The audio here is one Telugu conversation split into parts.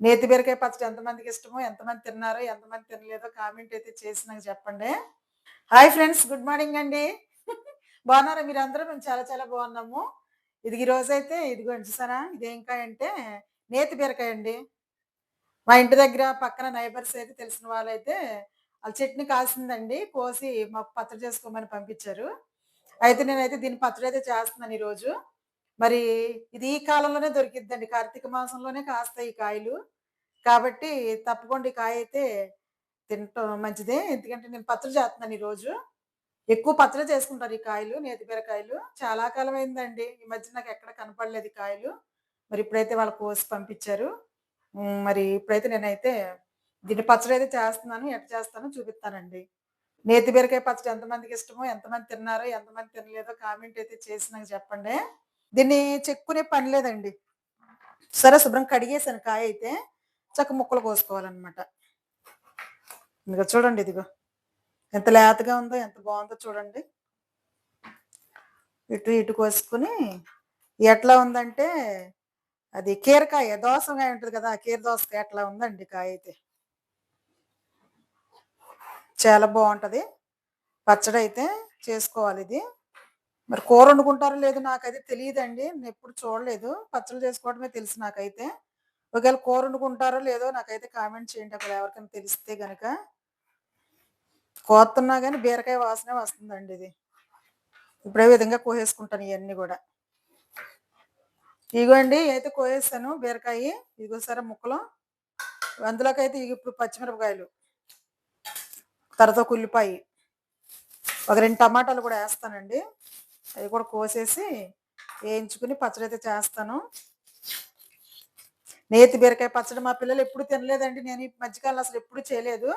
నేతి బీరకాయ పచ్చడి ఎంతమందికి ఇష్టమో ఎంతమంది తిన్నారో ఎంతమంది తినలేదో కామెంట్ అయితే చేసి నాకు చెప్పండి. హాయ్ ఫ్రెండ్స్ గుడ్ మార్నింగ్ అండి. బాగున్నారా మీరు అందరూ మేము చాలా చాలా బాగున్నాము. ఇది ఈరోజు అయితే ఇదిగోండి చూసారా? ఇదేం కాయ అంటే నేతి బీరకాయ అండి. మా ఇంటి దగ్గర పక్కన నైబర్స్ అయితే తెలిసిన వాళ్ళైతే వాళ్ళ చట్నీ కాసిందండి కోసి మాకు పచ్చడి చేసుకోమని పంపించారు. అయితే నేనైతే దీని పచ్చడి అయితే చేస్తున్నాను ఈరోజు మరి ఇది ఈ కాలంలోనే దొరికిద్దండి. కార్తీక మాసంలోనే కాస్తాయి ఈ కాయలు. కాబట్టి తప్పకుండా ఈ కాయ అయితే తినటం మంచిదే. ఎందుకంటే నేను పచ్చడి చేస్తున్నాను ఈరోజు ఎక్కువ పచ్చడి చేసుకుంటారు ఈ కాయలు నేతి బీరకాయలు. చాలా కాలం అయిందండి. ఈ మధ్య నాకు ఎక్కడ కనపడలేదు ఈ కాయలు. మరి ఇప్పుడైతే వాళ్ళు కోసి పంపించారు. మరి ఇప్పుడైతే నేనైతే దీన్ని పచ్చడి అయితే చేస్తున్నాను. ఎట్లా చేస్తానో చూపిస్తానండి. నేతి బీరకాయ పచ్చడి ఎంతమందికి ఇష్టమో ఎంతమంది తిన్నారో ఎంతమంది తినలేదో కామెంట్ అయితే చేసి నాకు చెప్పండి. దీన్ని చెక్కునే పని లేదండి. సరే శుభ్రం కడిగేసాను కాయ అయితే చక్క ముక్కలు కోసుకోవాలన్నమాట. ఇదిగో చూడండి ఇదిగో. ఎంత లేతగా ఉందో ఎంత బాగుందో చూడండి. ఇటు ఇటు కోసుకుని ఎట్లా ఉందంటే అది కీరకాయ దోసకాయ ఉంటుంది కదా ఆ కీర దోసకాయ ఎట్లా ఉందండి కాయ అయితే. చాలా బాగుంటుంది. పచ్చడి అయితే చేసుకోవాలి ఇది. మరి కూర వండుకుంటారో లేదో నాకైతే తెలియదండి. నేను ఎప్పుడు చూడలేదు. పచ్చడి చేసుకోవడమే తెలుసు నాకైతే. ఒకవేళ కూర వండుకుంటారో లేదో నాకైతే కామెంట్ చేయండి. అక్కడ ఎవరికైనా తెలిస్తే గనక. కోస్తున్నా కానీ బీరకాయ వాసనే వస్తుందండి ఇది. ఇప్పుడే విధంగా కోసేసుకుంటాను ఇవన్నీ కూడా. ఇగోండి అయితే కోసేసాను బీరకాయ. ఇదిగో సరే ముక్కలు. అందులోకి అయితే ఇగ ఇప్పుడు పచ్చిమిరపకాయలు. తర్వాత కుల్లిపాయి ఉల్లిపాయ. ఒక రెండు టమాటాలు కూడా వేస్తానండి. అవి కూడా కోసేసి వేయించుకుని పచ్చడి అయితే చేస్తాను. నేతి బీరకాయ పచ్చడి మా పిల్లలు ఎప్పుడు తినలేదండి. నేను ఈ మధ్యకాలం అసలు ఎప్పుడు చేయలేదు.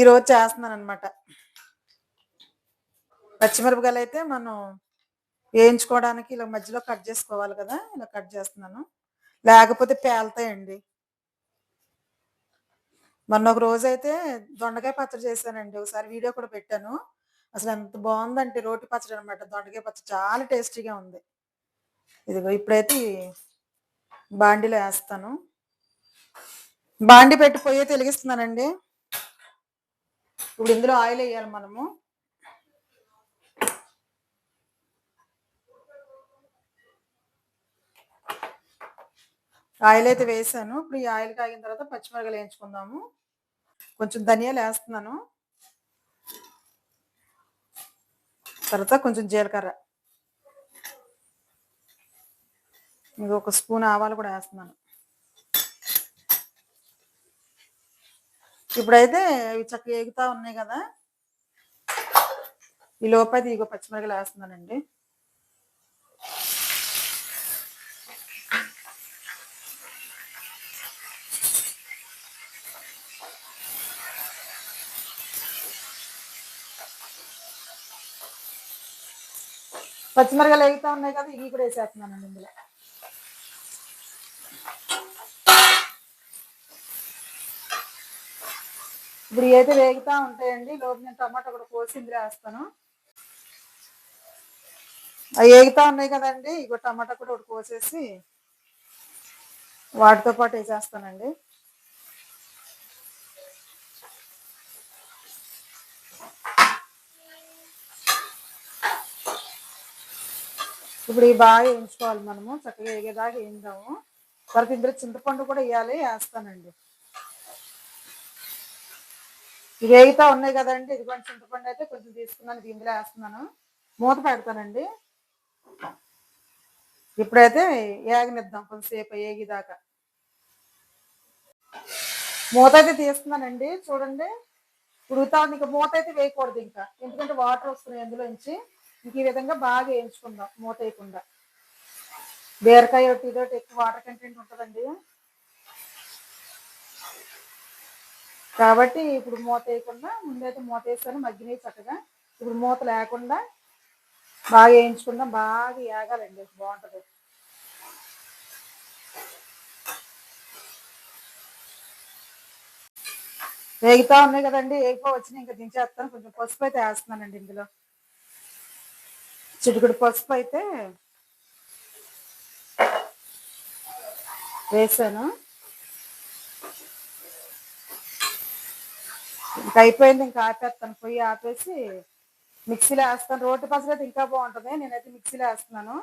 ఈరోజు చేస్తున్నాను అనమాట పచ్చిమిరపకాయలు అయితే మనం వేయించుకోవడానికి ఇలా మధ్యలో కట్ చేసుకోవాలి కదా ఇలా కట్ చేస్తున్నాను. లేకపోతే పేలుతాయండి. మొన్న ఒక రోజు అయితే దొండకాయ పచ్చడి చేశానండి. ఒకసారి వీడియో కూడా పెట్టాను. అసలు ఎంత బాగుందంటే రోటి పచ్చడి అనమాట దొండకాయ పచ్చడి చాలా టేస్టీగా ఉంది. ఇదిగో ఇప్పుడైతే ఈ బాండిలో వేస్తాను. బాండి పెట్టి పొయ్యి వెలిగిస్తున్నానండి. ఇప్పుడు ఇందులో ఆయిల్ వేయాలి మనము. ఆయిల్ అయితే వేసాను. ఇప్పుడు ఈ ఆయిల్ కాగిన తర్వాత పచ్చిమిరపకాయలు వేయించుకుందాము. కొంచెం ధనియాలు వేస్తున్నాను. తర్వాత కొంచెం జీలకర్ర. ఇంకొక స్పూన్ ఆవాలు కూడా వేస్తున్నాను. ఇప్పుడైతే ఇవి చక్కగా ఎగుతా ఉన్నాయి కదా. ఈ లోపైతే ఇగో పచ్చిమిరకలు వేస్తున్నానండి. పచ్చిమిరకాయలు ఎగుతా ఉన్నాయి కదా ఇవి కూడా వేసేస్తున్నానండి ఇందులో. ఇప్పుడు అయితే వేగుతా ఉంటాయండి లోపు నేను టమాటా కూడా కోసి ఇందులో వేస్తాను. అవి వేగుతా ఉన్నాయి కదండి ఇక టమాటా కూడా ఒకటి కోసేసి వాటితో పాటు వేసేస్తానండి. ఇప్పుడు ఇవి బాగా వేయించుకోవాలి మనము చక్కగా వేగేదాకా వేయిందాము. తర్వాత ఇందులో చింతపండు కూడా వేయాలి వేస్తానండి. ఇవి వేగితా ఉన్నాయి కదండి ఇదిగోండి చింతపండు అయితే కొంచెం తీసుకున్నాను ఇందులో వేస్తున్నాను. మూత పెడతానండి. ఇప్పుడైతే ఏగనిద్దాం కొంతసేపు ఏగిదాకా మూత అయితే తీస్తున్నానండి చూడండి. ఉడుగుతా ఉంది ఇంకా మూత అయితే వేయకూడదు ఇంకా. ఎందుకంటే వాటర్ వస్తున్నాయి అందులోంచి. ఇంక ఈ విధంగా బాగా వేయించుకుందాం మూత వేయకుండా. బీరకాయ ఒకటి ఇదొకటి ఎక్కువ వాటర్ కంటెంట్ ఉంటుందండి. కాబట్టి ఇప్పుడు మూత వేయకుండా ముందైతే మూత వేస్తాను మగ్గినవి చక్కగా. ఇప్పుడు మూత లేకుండా బాగా వేయించుకుందాం బాగా ఏగాలండి బాగుంటుంది. వేగుతా ఉన్నాయి కదండి వేగిపో వచ్చినాయి ఇంకా దించేస్తాను కొంచెం పసుపు అయితే వేస్తున్నానండి ఇందులో. చిటికుడు పసుపు అయితే వేసాను. ఇంకా అయిపోయింది ఇంకా ఆపేస్తాను. పొయ్యి ఆపేసి మిక్సీలో వేస్తాను. రోటి పసుపు అయితే ఇంకా బాగుంటుంది. నేనైతే మిక్సీలో వేస్తున్నాను.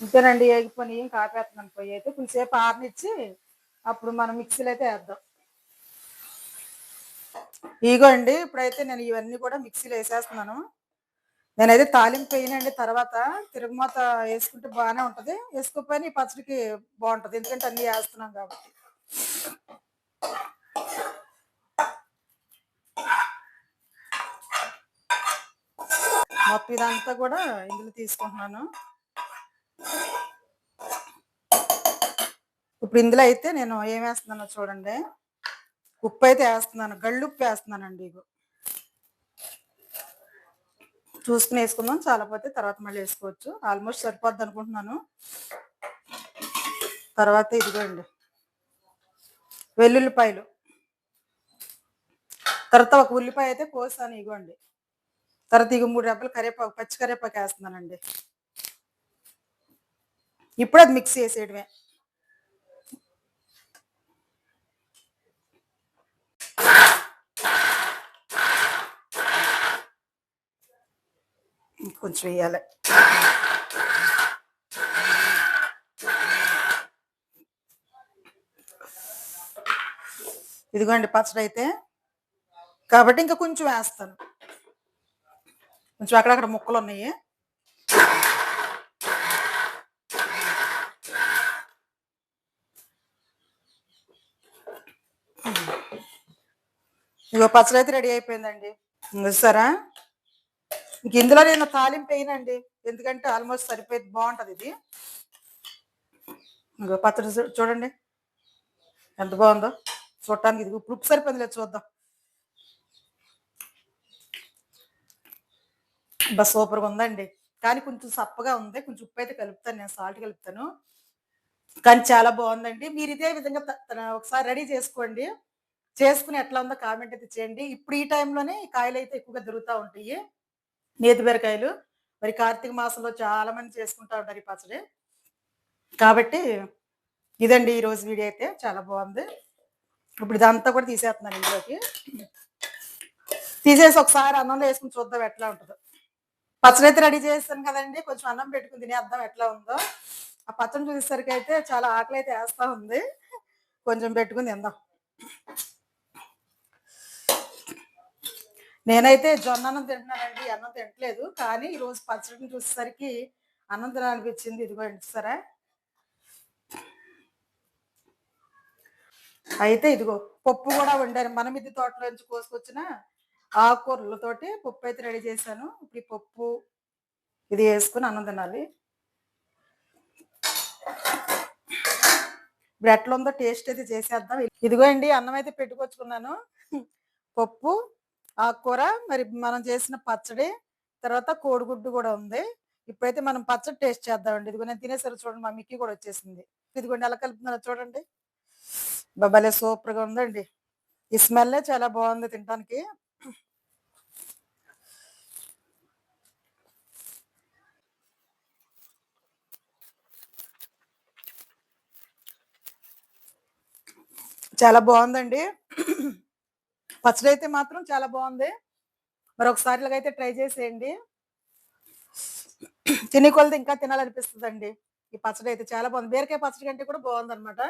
ఇంతేనండి ఏగిపోయి ఇంకా ఆపేస్తున్నాను పొయ్యి అయితే. కొంచెంసేపు ఆరనిచ్చి అప్పుడు మనం మిక్సీలో అయితే వేద్దాం. ఇగో అండి ఇప్పుడైతే నేను ఇవన్నీ కూడా మిక్సీలో వేసేస్తున్నాను. నేనైతే తాలింపు వేయనండి తర్వాత తిరుగుమాత వేసుకుంటే బాగానే ఉంటుంది. వేసుకోకపోయినా ఈ పచ్చడికి బాగుంటుంది ఎందుకంటే అన్నీ వేస్తున్నాం కాబట్టి. మొత్తం ఇదంతా కూడా ఇందులో తీసుకుంటున్నాను. ఇప్పుడు ఇందులో అయితే నేను ఏం వేస్తున్నానో చూడండి. ఉప్పు అయితే వేస్తున్నాను గళ్ళుప్పు వేస్తున్నానండి ఇగో. చూసుకుని వేసుకుందాం చాలాపోతే తర్వాత మళ్ళీ వేసుకోవచ్చు. ఆల్మోస్ట్ సరిపోద్ది అనుకుంటున్నాను. తర్వాత ఇదిగోండి వెల్లుల్లిపాయలు. తర్వాత ఒక ఉల్లిపాయ అయితే కోసాను ఇగోండి. తర్వాత ఇక మూడు రెబ్బలు కరివేపాకు పచ్చి కరివేపాకు వేస్తున్నానండి. ఇప్పుడు అది మిక్స్ చేసేయడమే. కొంచెం వేయాలి. ఇదిగోండి పచ్చడి అయితే కాబట్టి ఇంకా కొంచెం వేస్తాను. కొంచెం అక్కడక్కడ ముక్కలు ఉన్నాయి ఇగో పచ్చడి అయితే రెడీ అయిపోయిందండి. చూసారా? ఇంక ఇందులో నేను తాలింపు వేయనండి. ఎందుకంటే ఆల్మోస్ట్ సరిపోయేది బాగుంటుంది ఇది. ఇంకో పచ్చడి చూడండి. ఎంత బాగుందో. చూడటానికి ఇది ఇప్పుడు ఉప్పు సరిపోయింది లేదు చూద్దాం. బస్ సూపర్గా ఉందండి. కానీ కొంచెం సప్పగా ఉంది. కొంచెం ఉప్పు అయితే కలుపుతాను. నేను సాల్ట్ కలుపుతాను. కానీ చాలా బాగుందండి. మీరు ఇదే విధంగా త- తన- ఒకసారి రెడీ చేసుకోండి. చేసుకుని ఎట్లా ఉందో కామెంట్ అయితే చేయండి. ఇప్పుడు ఈ టైంలోనే కాయలు అయితే ఎక్కువగా దొరుకుతూ ఉంటాయి. నేతి బీరకాయలు. మరి కార్తీక మాసంలో చాలా మంది చేసుకుంటా ఉంటారు ఈ పచ్చడి. కాబట్టి ఇదండి ఈ రోజు వీడియో అయితే. చాలా బాగుంది. ఇప్పుడు ఇదంతా కూడా తీసేస్తున్నాను ఇంట్లోకి తీసేసి ఒకసారి అన్నంలో వేసుకుని చూద్దాం ఎట్లా ఉంటుందో. పచ్చడి అయితే రెడీ చేస్తాను కదండి. కొంచెం అన్నం పెట్టుకుని తినేద్దాం ఎట్లా ఉందో. ఆ పచ్చడి చూసేసరికి అయితే చాలా ఆకలి అయితే వేస్తా ఉంది. కొంచెం పెట్టుకుని తిందాం. నేనైతే జొన్న అన్నం తింటున్నానండి అన్నం తింటలేదు కానీ ఈరోజు రోజు పచ్చడిని చూసేసరికి అన్నం తినాలనిపించింది ఇదిగో సరే అయితే ఇదిగో పప్పు కూడా వండాను. మన ఇది తోటలో నుంచి కోసుకొచ్చిన ఆకుకూరలతోటి పప్పు అయితే రెడీ చేశాను. ఇప్పుడు పప్పు ఇది వేసుకుని అన్నం తినాలి. ఇప్పుడు ఎట్లా ఉందో టేస్ట్ అయితే చేసేద్దాం. ఇదిగో అండి అన్నం అయితే పెట్టుకొచ్చుకున్నాను. పప్పు ఆకుకూర మరి మనం చేసిన పచ్చడి తర్వాత కోడిగుడ్డు కూడా ఉంది. ఇప్పుడైతే మనం పచ్చడి టేస్ట్ చేద్దామండి. ఇదిగో నేను తినేసరి చూడండి మా మిక్కి కూడా వచ్చేసింది. ఇదిగోండి ఎలా కలుపుతున్నారో చూడండి. బాబాలే సూపర్గా ఉందండి. ఈ స్మెల్ చాలా బాగుంది తినడానికి చాలా బాగుందండి. పచ్చడి అయితే మాత్రం చాలా బాగుంది. మరి ఇలాగైతే ట్రై చేసేయండి. తినే కొలది ఇంకా తినాలనిపిస్తుందండి. ఈ పచ్చడి అయితే చాలా బాగుంది. బీరకాయ పచ్చడి కంటే కూడా బాగుంది అనమాట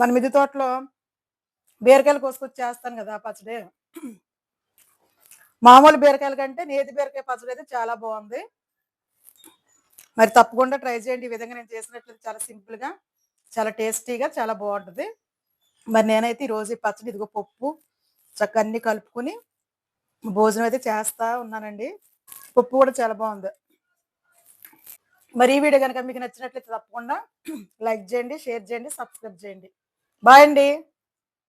మన మిది తోటలో బీరకాయలు కోసుకొచ్చి చేస్తాను కదా ఆ పచ్చడి. మామూలు బీరకాయల కంటే నేతి బీరకాయ పచ్చడి అయితే చాలా బాగుంది. మరి తప్పకుండా ట్రై చేయండి. ఈ విధంగా నేను చేసినట్లయితే చాలా సింపుల్గా చాలా టేస్టీగా చాలా బాగుంటుంది. మరి నేనైతే ఈరోజు పచ్చడి ఇదిగో పప్పు చక్క అన్ని కలుపుకొని భోజనం అయితే చేస్తా ఉన్నానండి. పప్పు కూడా చాలా బాగుంది. మరి ఈ వీడియో కనుక మీకు నచ్చినట్లయితే తప్పకుండా లైక్ చేయండి షేర్ చేయండి సబ్స్క్రైబ్ చేయండి. బాయ్ అండి.